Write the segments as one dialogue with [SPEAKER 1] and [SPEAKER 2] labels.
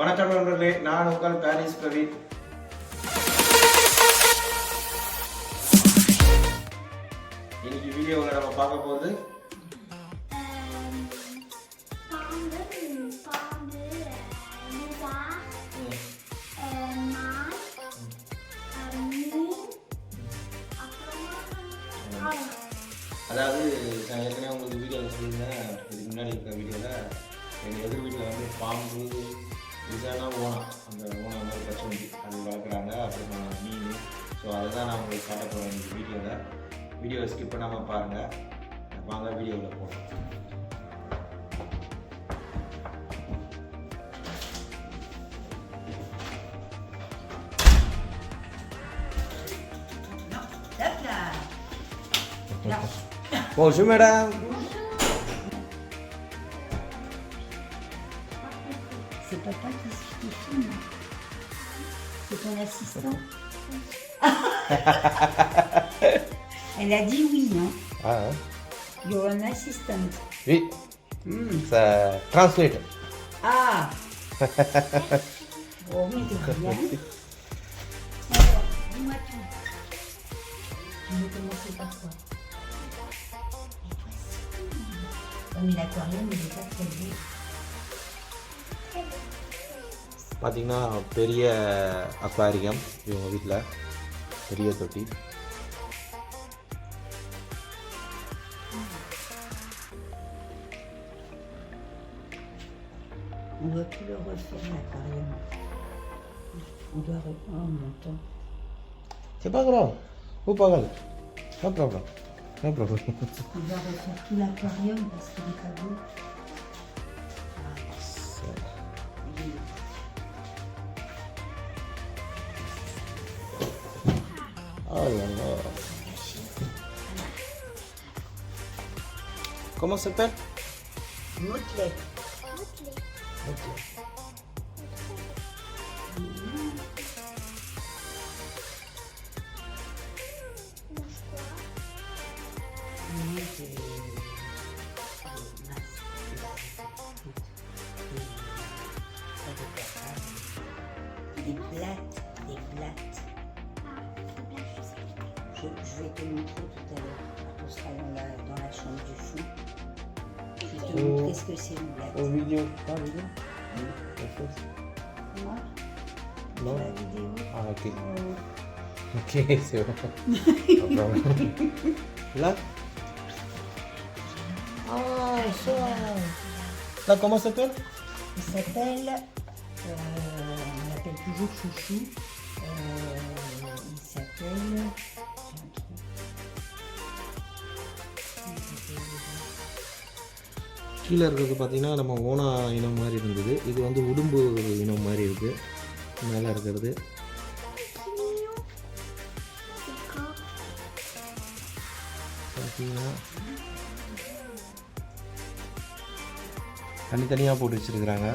[SPEAKER 1] வணக்கம் நண்பர்களே நான் உங்கள் பாரிஸ் பிரவீன். இன்னைக்கு வீடியோவில் நம்ம பார்க்க போகிறது அதாவது நான் ஏற்கனவே உங்களுக்கு வீடியோவில் சொல்லியிருந்தேன். இதுக்கு முன்னாடி இருக்கிற வீடியோவில் எங்கள் எதிர் வீட்டில் வந்து பாம்பு இதுனா ஓனா அந்த ஓனா மாதிரி பச்சை அது வளர்க்குறாங்க. அப்புறமா மீன். ஸோ அதை தான் நான் உங்களுக்கு காட்ட போகிறேன் இந்த வீடியோவில் வீடியோவை ஸ்கிப் பண்ணாமல் பாருங்கள் வாங்க வீடியோவில் போகலாம் Bonjour madame.
[SPEAKER 2] Assistant. Elle a dit oui, hein.
[SPEAKER 1] Ah,
[SPEAKER 2] You're an assistant.
[SPEAKER 1] oui,
[SPEAKER 2] Hmm.
[SPEAKER 1] ça translate.
[SPEAKER 2] Ah Bon, de rien. Alors, dis-moi tout. Je vais commencer par l'aquarium, il pas très beau.
[SPEAKER 1] பார்த்தீங்கன்னா பெரிய aquarium இவங்க வீட்டில் பெரிய தொட்டி
[SPEAKER 2] On doit tout le refaire, l'aquarium. On doit reprendre en montant.
[SPEAKER 1] C'est pas grave. Ou pas grave. No problem. No problem.
[SPEAKER 2] On doit refaire tout l'aquarium parce qu'il est pas beau. Ay, ¿Cómo se tal? La chambre du fond. Je vais te
[SPEAKER 1] Oh.
[SPEAKER 2] montrer ce que c'est une blatte.
[SPEAKER 1] vidéo. Pas vidéo
[SPEAKER 2] Moi,
[SPEAKER 1] Non
[SPEAKER 2] la vidéo.
[SPEAKER 1] Ah, ok.
[SPEAKER 2] Oh.
[SPEAKER 1] Ok, c'est bon. Là Ah, ça. Là, comment ça s'appelle?
[SPEAKER 2] Il s'appelle, euh, on l'appelle toujours Chouchou. Euh, il s'appelle,
[SPEAKER 1] கீழே இருக்கிறது பார்த்தீங்கன்னா நம்ம ஓனா இனம் மாதிரி இருந்தது. இது வந்து உடும்பு இனம் மாதிரி இருக்குது மேலே இருக்கிறது. பார்த்தீங்கன்னா தனித்தனியாக போட்டு வச்சுருக்குறாங்க.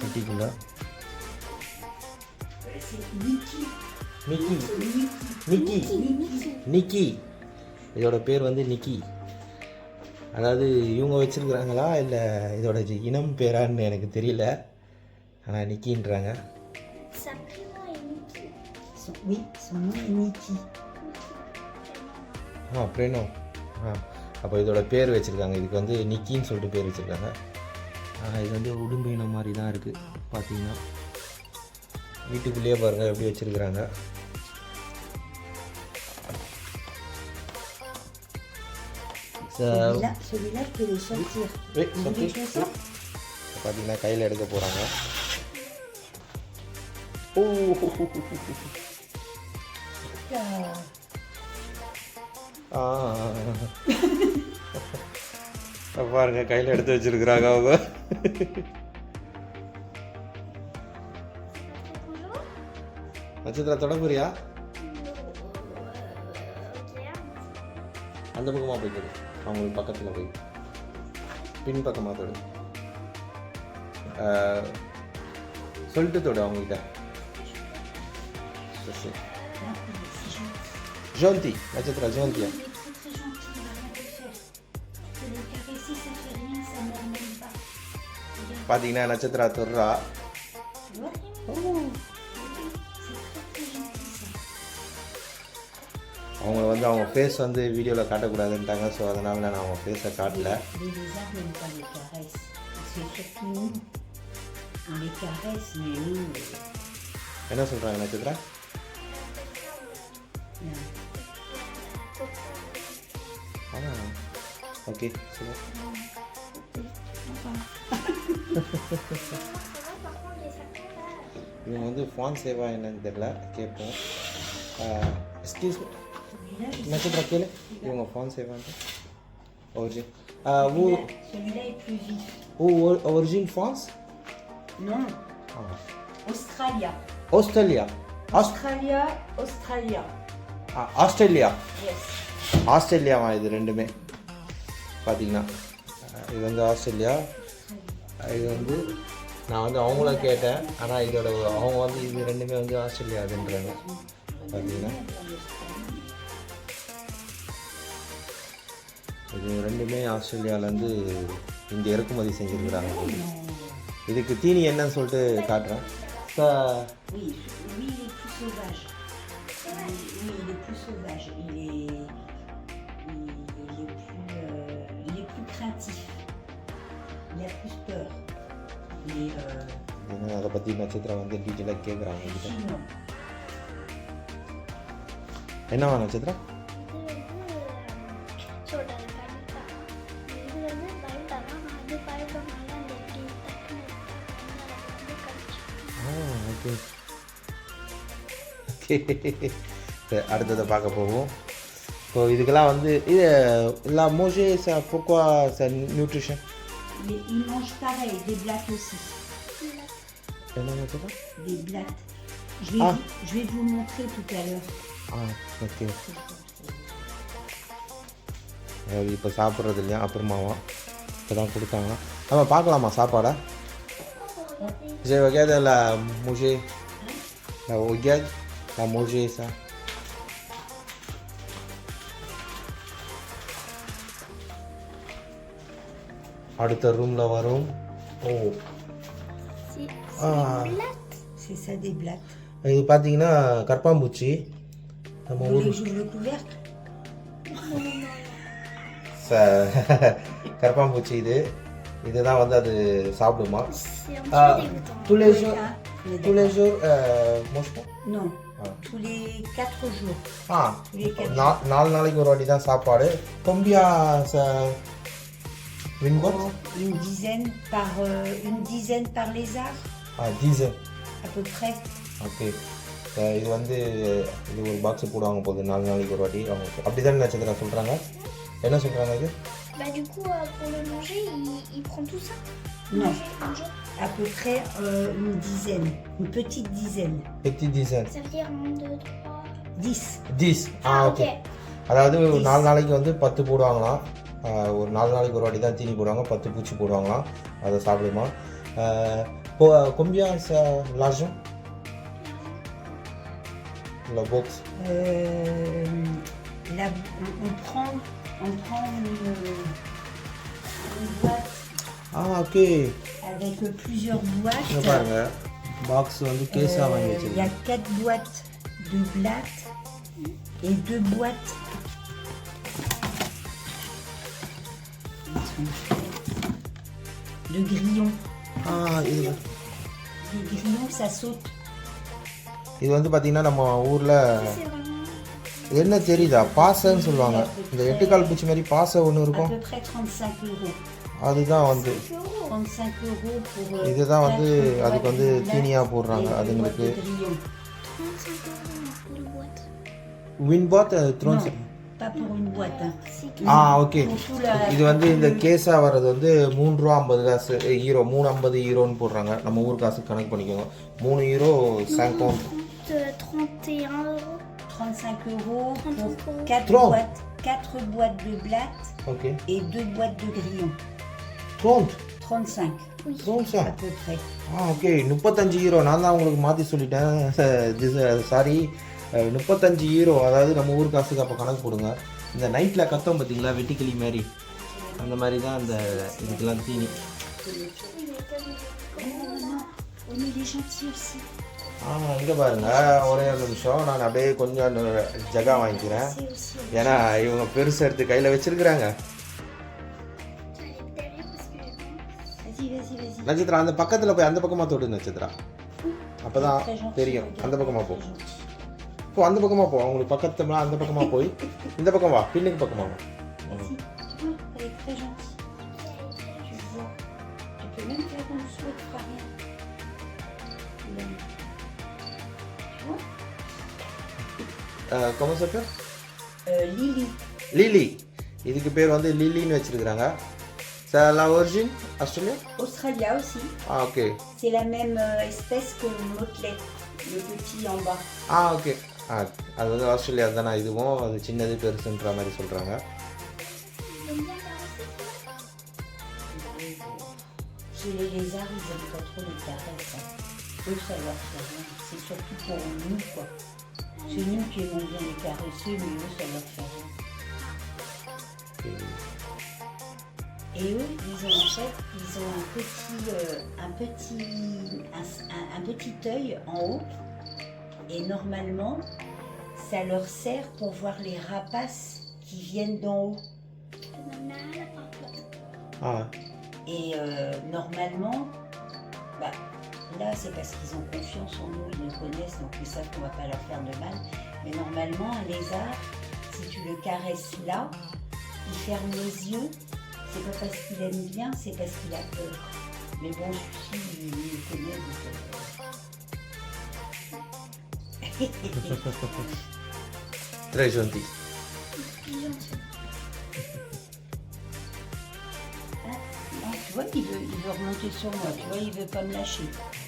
[SPEAKER 1] தொட்டிக்குள்ள நிக்கி. நிக்கி. நிக்கி. இதோட பேர் வந்து நிக்கி. அதாவது இவங்க வச்சுருக்குறாங்களா இல்லை இதோட இனம் பேரான்னு எனக்கு தெரியல. ஆனால் நிக்கின்றாங்க. ஆ பிரேனோ. ஆ அப்போ இதோட பேர் வச்சுருக்காங்க. இதுக்கு வந்து நிக்கின்னு சொல்லிட்டு பேர் வச்சுருக்காங்க. இது வந்து உடும்பு இனம் மாதிரி தான் இருக்குது பார்த்தீங்கன்னா வீட்டுக்குள்ளேயே பாருங்கள் எப்படி வச்சுருக்குறாங்க.
[SPEAKER 2] Celui-là, celui-là, je peux le sortir.
[SPEAKER 1] Oui,
[SPEAKER 2] Vous voulez que je le
[SPEAKER 1] sorti.
[SPEAKER 2] sorte
[SPEAKER 1] பார்த்தீங்கன்னா கையில் எடுக்க போகிறாங்க ஓ
[SPEAKER 2] Ah.
[SPEAKER 1] ஆ பாருங்க கையில் எடுத்து வச்சிருக்கிறாங்க அவங்க நட்சத்திர தொட போறியா அந்த பக்கமாக போய்க்குது அவங்களுக்கு பக்கத்தில் போய் பின் பக்கமாக தொடு சொல்லிட்டு தொடு அவங்ககிட்ட. ஜோந்தி நட்சத்திர ஜோந்தியா? பார்த்தீங்கன்னா நட்சத்திரா தொடுறா. அவங்க வந்து அவங்க ஃபேஸ் வந்து வீடியோவில் காட்டக்கூடாதுன்ட்டாங்க. ஸோ அதனால நான் அவங்க ஃபேஸை காட்டல. என்ன சொல்கிறாங்க நட்சத்திரா? ஆ ஓகே சரி இவங்க வந்து ஃபான் சேவா என்னன்னு தெரில கேட்போம் எக்ஸ்கியூஸ்
[SPEAKER 2] Sais
[SPEAKER 1] நட்சத்திரா கேளு இவங்க ஃபான் சேவான்ட்டு ஒரிஜின் ஊ
[SPEAKER 2] Celui-là, est plus vif.
[SPEAKER 1] ஊ ஒரிஜின் ஃபான்ஸ்
[SPEAKER 2] Non,
[SPEAKER 1] ஆ
[SPEAKER 2] Australia.
[SPEAKER 1] ஆஸ்திரேலியா ஆஸ்
[SPEAKER 2] Australia, Australia.
[SPEAKER 1] ஆ, ஆஸ்திரேலியா
[SPEAKER 2] Yes.
[SPEAKER 1] ஆஸ்திரேலியாவா இது ரெண்டுமே பார்த்தீங்கன்னா இது வந்து ஆஸ்திரேலியா இது வந்து நான் வந்து அவங்கள கேட்டேன் ஆனால் இதோட அவங்க வந்து இது ரெண்டுமே வந்து ஆஸ்திரேலியா அதுன்றாங்க பார்த்தீங்கன்னா இது ரெண்டுமே ஆஸ்திரேலியாவிலேருந்து இங்கே இறக்குமதி செஞ்சுருக்குறாங்க. இதுக்கு தீனி என்னன்னு சொல்லிட்டு காட்டுறேன். ச-
[SPEAKER 2] Oui, lui, il est plus sauvage. Oui,
[SPEAKER 1] அடுத்ததை பார்க்க போவோம் ஸோ இதுக்கெல்லாம் வந்து இது லா மோஜே சா Ah.
[SPEAKER 2] à l'heure.
[SPEAKER 1] ஆ ஓகே இப்போ சாப்பிட்றது இல்லையா அப்புறமாவா இப்போ தான் கொடுத்தாங்க நம்ம பார்க்கலாமா சாப்பாடை J'ai regardé la manger, la regarde, la manger ça. அடுத்த ரூமில் வரும் ஓ
[SPEAKER 3] C'est
[SPEAKER 1] ஆ
[SPEAKER 2] C'est ça, des blattes.
[SPEAKER 1] இது பார்த்தீங்கன்னா கற்பாம்பூச்சி நம்ம ஊர் கற்பாம்பூச்சி இது இதுதான் வந்து அது சாப்பிடுமா
[SPEAKER 3] c'est un
[SPEAKER 1] Ah,
[SPEAKER 3] petit peu dégoûtant.
[SPEAKER 1] tous les jours
[SPEAKER 2] Hein On est
[SPEAKER 1] tous les
[SPEAKER 2] d'accord.
[SPEAKER 1] jours euh, mange pas
[SPEAKER 2] Non,
[SPEAKER 1] Ah.
[SPEAKER 2] tous les 4 jours.
[SPEAKER 1] Ah
[SPEAKER 2] Tous les 4
[SPEAKER 1] நா- நாலு நாளைக்கு ஒரு வாட்டி தான் சாப்பாடு கொம்பியா வின்போட்
[SPEAKER 2] jours. Une dizaine par, euh, une dizaine par lézard,
[SPEAKER 1] ஆ diesel
[SPEAKER 2] à peu près.
[SPEAKER 1] Okay இது வந்து இது ஒரு பாக்ஸ் போடுவாங்க போகுது நாலு நாளைக்கு ஒரு வாட்டி அவங்க அப்படி தானே நட்சத்திரம் சொல்கிறாங்க என்ன சொல்கிறாங்க இது
[SPEAKER 3] Bah du coup euh, pour le manger il, il prend tout ça
[SPEAKER 2] Non,
[SPEAKER 3] Manger, manger.
[SPEAKER 2] à peu près euh, une dizaine, une petite dizaine.
[SPEAKER 1] பெத்தி diesel
[SPEAKER 3] Ça veut dire 1, 2, 3.
[SPEAKER 2] Dix.
[SPEAKER 1] Tease ஆ
[SPEAKER 3] Ah
[SPEAKER 1] ஓகே
[SPEAKER 3] ok.
[SPEAKER 1] அதாவது ஒரு நாலு நாளைக்கு வந்து பத்து போடுவாங்களாம் ஆ, ஒரு நாலு நாளைக்கு ஒரு வாட்டி தான் தீனி போடுவாங்க பத்து பூச்சி போடுவாங்களாம் அதை சாப்பிடுமா கொம்பியா லார்ஜும் இல்லை box
[SPEAKER 2] Euh, là, on, on prend, on prend une, une boîte
[SPEAKER 1] ah okay
[SPEAKER 2] avec plusieurs boîtes.
[SPEAKER 1] இங்க பாருங்க பாக்ஸ் வந்து கேஸாக வாங்கி
[SPEAKER 2] Euh, Il y a
[SPEAKER 1] வச்சிருக்கேன்
[SPEAKER 2] quatre boîtes de blattes et deux boîtes. De grillons.
[SPEAKER 1] ஆ இது
[SPEAKER 2] Des grillons, ça saute.
[SPEAKER 1] இது வந்து பார்த்தீங்கன்னா நம்ம ஊரில்
[SPEAKER 3] C'est vraiment
[SPEAKER 1] என்ன தெரியுதா பாசைன்னு சொல்லுவாங்க இந்த எட்டுக்கால் பூச்சி மாதிரி பாசை ஒன்று இருக்கும்
[SPEAKER 2] peu près 35 euros.
[SPEAKER 1] அதுதான் வந்து
[SPEAKER 2] 35 euros pour. euh,
[SPEAKER 1] இதுதான் வந்து அதுக்கு வந்து தீனியாக போடுறாங்க அதுங்களுக்கு
[SPEAKER 2] boîtes de grillons.
[SPEAKER 3] 35 euros une boîte.
[SPEAKER 1] வின் பாத் த்ரோன்ஸ் ஆ ஓகே இது வந்து இந்த கேஸாக வர்றது வந்து மூணு ரூபா ஐம்பது காசு ஹீரோ மூணு ஐம்பது ஹீரோன்னு போடுறாங்க நம்ம ஊர் காசு கணக்கு பண்ணிக்கோங்க மூணு ஹீரோ சாங்கோன்
[SPEAKER 3] 30, 31 euros.
[SPEAKER 2] 35 euros pour
[SPEAKER 3] 35 euros.
[SPEAKER 2] 4
[SPEAKER 1] Trente.
[SPEAKER 2] boîtes, 4 boîtes de blattes
[SPEAKER 1] okay
[SPEAKER 2] et 2 boîtes de grillons.
[SPEAKER 1] த்ரோன்ட்
[SPEAKER 2] 35
[SPEAKER 1] த்ரோன்ஸா
[SPEAKER 2] à peu près.
[SPEAKER 1] ஆ ஓகே முப்பத்தஞ்சு ஹீரோ நான் தான் உங்களுக்கு மாற்றி சொல்லிட்டேன். சாரி முப்பத்தஞ்சு ஹீரோ அதாவது நம்ம ஊர் காசுக்கு அப்போ கணக்கு போடுங்க. இந்த நைட்டில் கத்தம் பார்த்தீங்களா வெட்டிக்கிளி மாதிரி. அந்த மாதிரி தான் அந்த இதுக்கெல்லாம் தீனி.
[SPEAKER 2] aussi.
[SPEAKER 1] ஆமாம் இங்கே பாருங்கள் ஒரே ஒரு நிமிஷம். நான் அப்படியே கொஞ்சம் ஜகா வாங்கிக்கிறேன். ஏன்னா இவங்க பெருசு எடுத்து கையில் வச்சிருக்கிறாங்க. நட்சத்திரம் அந்த பக்கத்தில் போய் அந்த பக்கமாக தொடு நட்சத்திரம் அப்போ தான் தெரியும். அந்த பக்கமாக போ. போ அந்த பக்கமாக போ. அவங்களுக்கு பக்கத்துல அந்த பக்கமாக போய் இந்த பக்கம் வா. பின்னுக்கு பக்கமாக வா. comment ça s'appelle
[SPEAKER 2] euh, Lily.
[SPEAKER 1] Lily இதுக்கு பேர் வந்து லிலின்னு வச்சிருக்கிறாங்க C'est la origine Australia
[SPEAKER 2] Australia aussi.
[SPEAKER 1] Ah ok.
[SPEAKER 2] C'est la même euh, espèce que le motelet, le petit en bas.
[SPEAKER 1] ஆ ஓகே ஆ அது வந்து ஆஸ்திரேலியா தானே இதுவும் அது சின்னது பெருசுன்ற மாதிரி சொல்கிறாங்க
[SPEAKER 3] j'aime bien caresser.
[SPEAKER 2] Chez les lézards, ils n'aiment pas trop les caresses. hein. Eux, ça leur fait rien. C'est surtout pour nous, quoi. C'est nous qui aimons bien les caresser, mais eux, ça leur fait rien. Et eux, ils ont en fait, ils ont un petit, euh, un petit, un, un- un petit œil en haut. Et normalement, ça leur sert pour voir les rapaces qui viennent d'en haut.
[SPEAKER 1] ஆ
[SPEAKER 2] Et euh, normalement, bah, là c'est parce qu'ils ont confiance en nous, ils nous connaissent, donc ils savent qu'on va pas leur faire de mal. Mais normalement, un lézard, si tu le caresses là, il ferme les yeux. C'est pas parce qu'il aime bien, c'est parce qu'il a peur. Mais bon, celui-ci, il, il connaît. donc, euh,
[SPEAKER 1] Très gentil.
[SPEAKER 2] non, tu vois, il veut, il veut remonter sur moi. Tu vois, il veut pas me lâcher.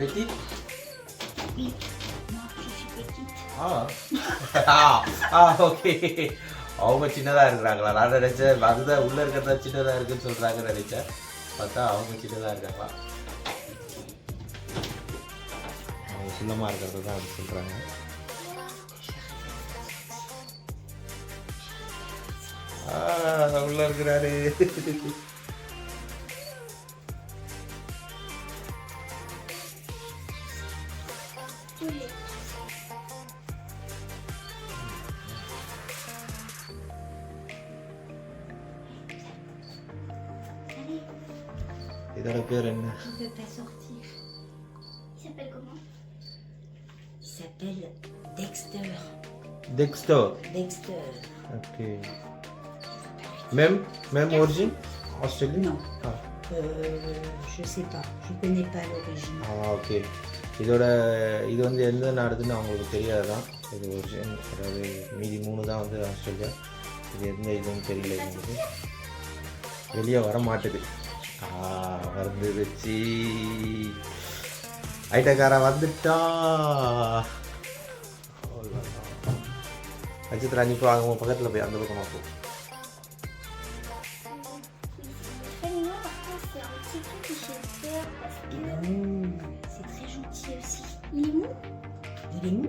[SPEAKER 2] Je je suis petite.
[SPEAKER 1] ஆ ஆ ஆ okay அவங்க சின்னதாக இருக்கிறாங்களா? நான் நினச்சேன் அதுதான் உள்ளே இருக்கிறதா சின்னதாக இருக்குன்னு சொல்கிறாங்கன்னு நினச்சேன். பார்த்தா அவங்க சின்னதாக இருக்காங்களா? அவங்க சின்னமாக இருக்கிறது தான் சொல்கிறாங்க உள்ள இருக்கிறாரு. டெக்ஸ்டோ
[SPEAKER 2] Dexter.
[SPEAKER 1] Okay ma'am ma'am origin Australia
[SPEAKER 2] Non.
[SPEAKER 1] ஆ
[SPEAKER 2] Euh, je sais pas. Je connais pas l'origine.
[SPEAKER 1] ஆ ஓகே இதோட இது வந்து எந்த நாடுதுன்னு அவங்களுக்கு தெரியாதான் இது ஒரிஜின் அதாவது மீதி மூணு தான் வந்து ஆஸ்திரேலியா இது எந்த இதுன்னு தெரியல எங்களுக்கு. வெளியே வர மாட்டுது வந்துருச்சு. ஐட்டக்காரன் வந்துட்டா. அஜித் ராணி இப்போ அவங்க பக்கத்தில் போய் அந்த பக்கமாக போ
[SPEAKER 3] C'est
[SPEAKER 2] très gentil aussi.
[SPEAKER 3] Mmh.
[SPEAKER 2] Il est mou Il est mou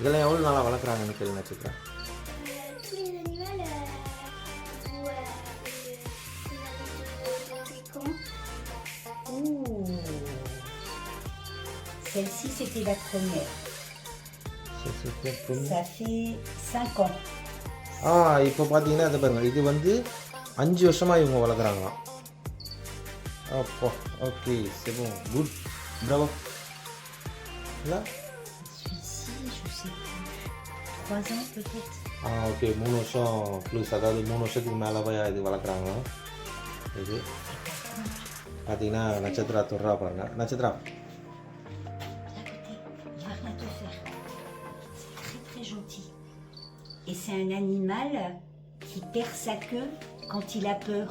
[SPEAKER 1] இதெல்லாம் எவ்வளோ நாளாக வளர்க்குறாங்கன்னு கேள்வி நட்சத்திரம்.
[SPEAKER 2] Celle-ci, c'était la première. Ça fait 5 ans.
[SPEAKER 1] ஆ இப்போ பார்த்தீங்கன்னா அதை பாருங்க இது வந்து அஞ்சு வருஷமாக இவங்க வளர்க்குறாங்களாம் அப்போ ஓகே செபம் குட் ப்ரவோ இல்லை
[SPEAKER 2] 3 ans peut-être.
[SPEAKER 1] ஆ ஓகே மூணு வருஷம் ப்ளூஸ் அதாவது மூணு வருஷத்துக்கு மேலே இது வளர்க்குறாங்க இது பார்த்தீங்கன்னா நட்சத்திரா தொடுறா பாருங்க Nakshatra
[SPEAKER 2] Viens à côté. Il va rien te faire. C'est très très gentil. Et c'est un animal qui perd sa queue quand il a peur.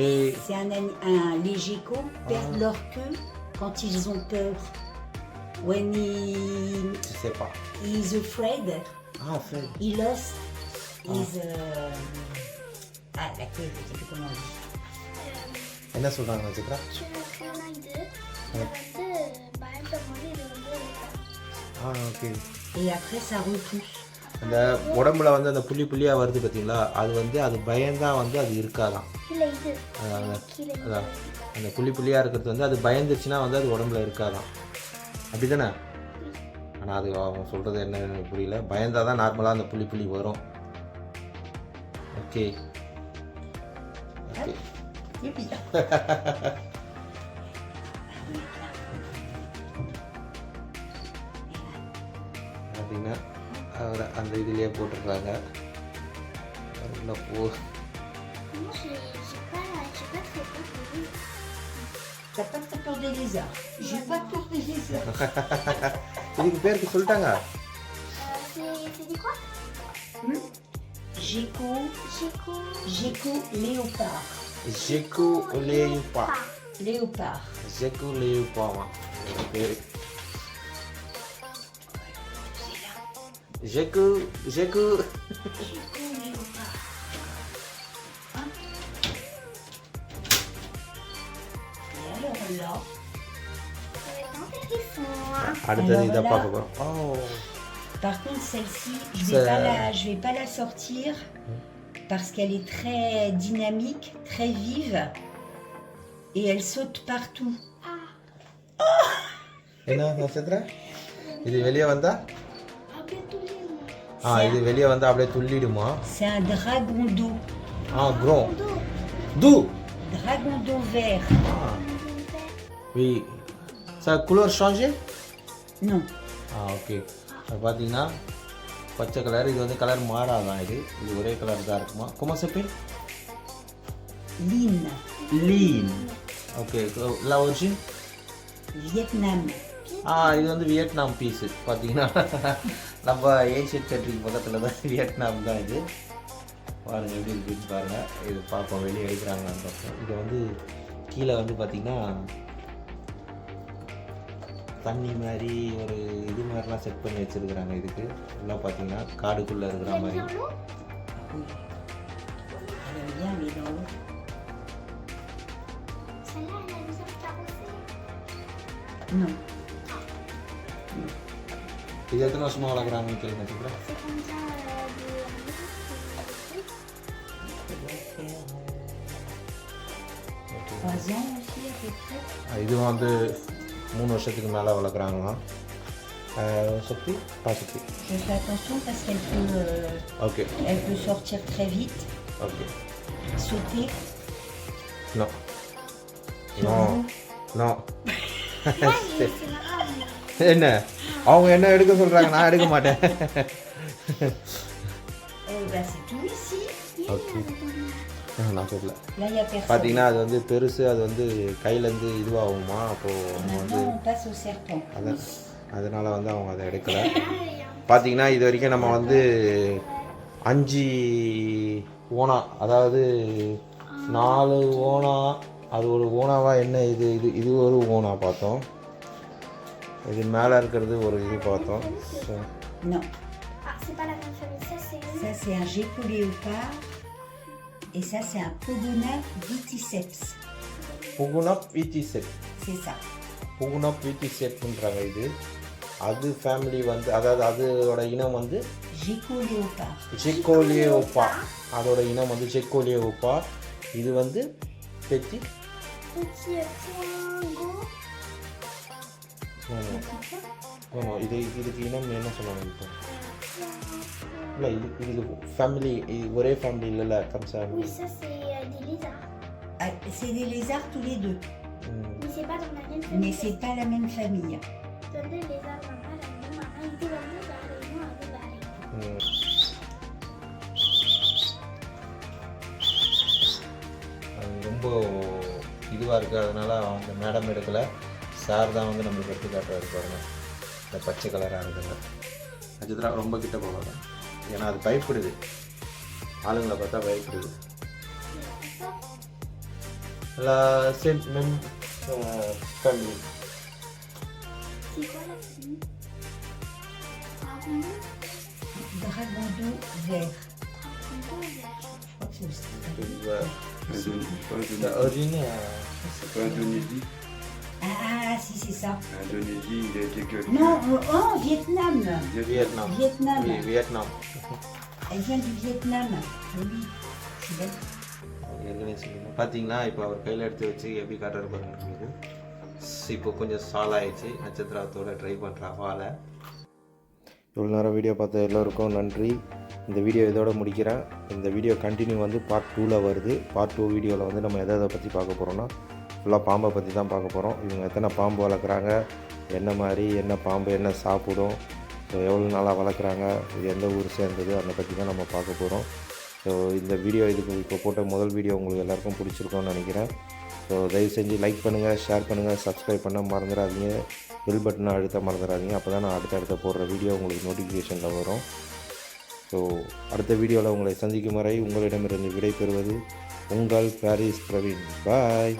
[SPEAKER 1] ஏய்
[SPEAKER 2] C'est un, ani- un les geckos perdent leur queue quand ils ont peur. When he
[SPEAKER 1] Chepauk
[SPEAKER 2] is afraid,
[SPEAKER 1] ஆ சரி
[SPEAKER 2] he lost his euh, ah la queue, je sais plus comment on dit.
[SPEAKER 1] என்ன சொல்கிறாங்க நட்சத்திரா
[SPEAKER 3] சின்னதுனா இது இது வந்து பயப்படும் போது இது வந்து
[SPEAKER 1] ஆ okay
[SPEAKER 2] Et après ça repousse.
[SPEAKER 1] அந்த உடம்புல வந்து அந்த புள்ளி புள்ளியாக வருது பார்த்தீங்களா அது வந்து அது பயந்தா வந்து அது இருக்காதான்.
[SPEAKER 3] இல்லை இது.
[SPEAKER 1] அதான்
[SPEAKER 3] கீழே இது.
[SPEAKER 1] அதான். அந்த புள்ளி புள்ளியாக இருக்கிறது வந்து அது பயந்துச்சுன்னா வந்து அது உடம்புல இருக்காதான். அப்படி தானே ஆனால் அது அவங்க சொல்கிறது என்னன்னு எனக்கு புரியல. பயந்தால் தான் நார்மலாக அந்த புள்ளி புள்ளி வரும். ஓகே ஓகே அப்படின்னா அவரை அந்த இதுலேயே போட்டுருக்காங்க உள்ள போ.
[SPEAKER 2] T'as pas de peur des lézards. J'ai pas peur des lézards.
[SPEAKER 1] T'as découvert que
[SPEAKER 3] soldats C'est des euh, quoi?
[SPEAKER 2] Hmm? Géco.
[SPEAKER 1] Géco. Géco
[SPEAKER 2] léopard. Géco léopard. Léopard. Géco léopard. Okay.
[SPEAKER 3] Géco. Géco.
[SPEAKER 1] அடுத்தது
[SPEAKER 2] Alors
[SPEAKER 1] இதை
[SPEAKER 2] là-
[SPEAKER 1] பார்க்க போகிறோம் ஓ
[SPEAKER 2] par contre celle-ci, je
[SPEAKER 1] C'est-
[SPEAKER 2] vais pas la, je vais pas la sortir parce qu'elle est très dynamique, très vive et elle saute partout.
[SPEAKER 1] என்ன நட்சத்திர இது வெளியே வந்தா
[SPEAKER 3] Après tout le monde.
[SPEAKER 1] ஆ இது வெளியே வந்தா அப்படியே துள்ளிடுமா
[SPEAKER 2] C'est un dragon d'eau,
[SPEAKER 1] ஆ grow து
[SPEAKER 2] dragon d'eau vert.
[SPEAKER 1] We sir குளர் சாஞ்சே
[SPEAKER 2] Non,
[SPEAKER 1] ah okay அது பார்த்தீங்கன்னா பச்சை கலர் இது வந்து கலர் மாறாதான் இது? இது ஒரே கலர் தான் இருக்குமா? கொமசப்பே
[SPEAKER 2] Lynn,
[SPEAKER 1] லீன் ஓகே லா ஒரிஜின்
[SPEAKER 2] Vietnam.
[SPEAKER 1] ஆ இது வந்து வியட்நாம் பீஸு பார்த்தீங்கன்னா நம்ம ஏஷியன் கண்ட்ரிக்கு பக்கத்தில் தான் வியட்நாம் தான் இது. பாருங்கள் எப்படி இருக்குன்னு பாருங்கள் இது பார்ப்போம் வெளியே எடுக்கிறாங்களான்னு பார்ப்போம் இது வந்து கீழே வந்து பார்த்திங்கன்னா தண்ணி மாதிரி ஒரு இது மாதிரிலாம் செட் பண்ணி வச்சுருக்குறாங்க இதுக்கு எல்லாம் பார்த்தீங்கன்னா காடுக்குள்ளே இருக்கிற மாதிரி இது எத்தனை வருஷமாக வளர்க்குறாங்கன்னு கேள்வி
[SPEAKER 3] euh,
[SPEAKER 2] euh.
[SPEAKER 1] இதுவும் வந்து மூணு வருஷத்துக்கு மேலே வளர்க்குறாங்களாம் சக்தி பாசக்தி
[SPEAKER 2] Je fais attention parce qu'elle peut, euh,
[SPEAKER 1] okay
[SPEAKER 2] elle peut sortir très vite,
[SPEAKER 1] okay
[SPEAKER 2] sauter.
[SPEAKER 1] No no no என்ன அவங்க என்ன எடுக்க சொல்கிறாங்க நான் எடுக்க மாட்டேன்
[SPEAKER 2] Eh.
[SPEAKER 1] ஓகே நான் சொல்லல. பார்த்தீங்கன்னா அது வந்து பெருசு அது வந்து கையிலேருந்து இதுவாகுமா? அப்போது அவங்க வந்து. அதான் அதனால் வந்து அவங்க அதை எடுக்கலை. பார்த்தீங்கன்னா இது வரைக்கும் நம்ம வந்து அஞ்சு ஓனா அதாவது நாலு ஓனா அது ஒரு ஓனாவா என்ன இது இது இது ஒரு ஓனா பார்த்தோம். இது மேலே இருக்கிறது ஒரு இது பார்த்தோம்.
[SPEAKER 2] So et ça c'est un pogona viticeps.
[SPEAKER 1] புகுனப் வீச்சி செட்
[SPEAKER 2] C'est ça.
[SPEAKER 1] புகுனப் வீச்சி செட்ன்றாங்க இது அது ஃபேமிலி வந்து அதாவது அதோட இனம் வந்து
[SPEAKER 2] Gecko léopard.
[SPEAKER 1] ஜெக்கோலியோப்பா அதோட இனம் வந்து ஜெக்கோலியோப்பா இது வந்து பெத்தி
[SPEAKER 3] Petit poingo.
[SPEAKER 1] ஆமாம் இது இதுக்கு இனம் என்ன சொன்னாங்க இப்போ இல்லை இது இதுக்கு ஃபேமிலி இது ஒரே ஃபேமிலி இல்லைல்ல கம்சா
[SPEAKER 3] Oui, ça, c'est euh, des lézards.
[SPEAKER 2] Ah, c'est des lézards tous les deux,
[SPEAKER 1] ம்.
[SPEAKER 3] Mais c'est pas dans la même
[SPEAKER 2] mais
[SPEAKER 3] famille.
[SPEAKER 2] c'est pas la même famille.
[SPEAKER 3] வந்து lézard மாமா ரெண்டு மாமா இது வந்து வேற இன்னும் அது வேற
[SPEAKER 1] ம். அது ரொம்ப இதுவாக இருக்குது அதனால் அந்த மேடம் எடுக்கலை சார் தான் வந்து நம்மளுக்கு எடுத்து காட்டுறாரு பாருங்க இந்த பச்சை கலராக இருக்குங்க நட்சத்திரா ரொம்ப கிட்ட போகாத ஏன்னா அது பயப்படுது ஆளுங்களை பார்த்தா பயப்படுது La c'est même euh, famille.
[SPEAKER 3] C'est quoi la famille
[SPEAKER 2] Ah, si, c'est ça.
[SPEAKER 4] Indonésie, il a été que.
[SPEAKER 2] Non, euh, oh, Vietnam.
[SPEAKER 1] Vietnam.
[SPEAKER 2] Vietnam.
[SPEAKER 1] Oui, Vietnam.
[SPEAKER 2] Elle vient du Vietnam. Oui.
[SPEAKER 1] ஏற்கனவே சொல்லியிருந்தேன் பார்த்தீங்களா இப்போ அவர் கையில் எடுத்து வச்சு எப்படி காட்டுறாரு பாருங்க உங்களுக்கு இப்போ கொஞ்சம் சால் ஆயிடுச்சு நட்சத்திரத்தோட ட்ரை பண்ணுறா வாழை இவ்வளோ நேரம் வீடியோ பார்த்த எல்லோருக்கும் நன்றி இந்த வீடியோ இதோட முடிக்கிறேன் இந்த வீடியோ கண்டினியூ வந்து பார்ட் டூவில் வருது பார்ட் டூ வீடியோவில் வந்து நம்ம எதை எதை பற்றி பார்க்க போகிறோம்னா ஃபுல்லாக பாம்பை பற்றி தான் பார்க்க போகிறோம். இவங்க எத்தனை பாம்பு வளர்க்குறாங்க என்ன மாதிரி என்ன பாம்பு என்ன சாப்பிடும் ஸோ எவ்வளோ நாளாக வளர்க்குறாங்க இது எந்த ஊர் சேர்ந்தது அதை பற்றி தான் நம்ம பார்க்க போகிறோம். ஸோ இந்த வீடியோ இதுக்கு இப்போ போட்ட முதல் வீடியோ உங்களுக்கு எல்லாருக்கும் பிடிச்சிருக்கோன்னு நினைக்கிறேன். ஸோ தயவு செஞ்சு லைக் பண்ணுங்கள் ஷேர் பண்ணுங்கள் சப்ஸ்கிரைப் பண்ண மறந்துடாதீங்க. பெல் பட்டனை அழுத்த மறந்துடாதீங்க. அப்போ தான் நான் அடுத்தடுத்த போடுற வீடியோ உங்களுக்கு நோட்டிஃபிகேஷனில் வரும். ஸோ அடுத்த வீடியோவில் உங்களை சந்திக்கும் வரை உங்களிடமிருந்து விடை பெறுவது உங்கள் பாரிஸ் பிரவீன் பாய்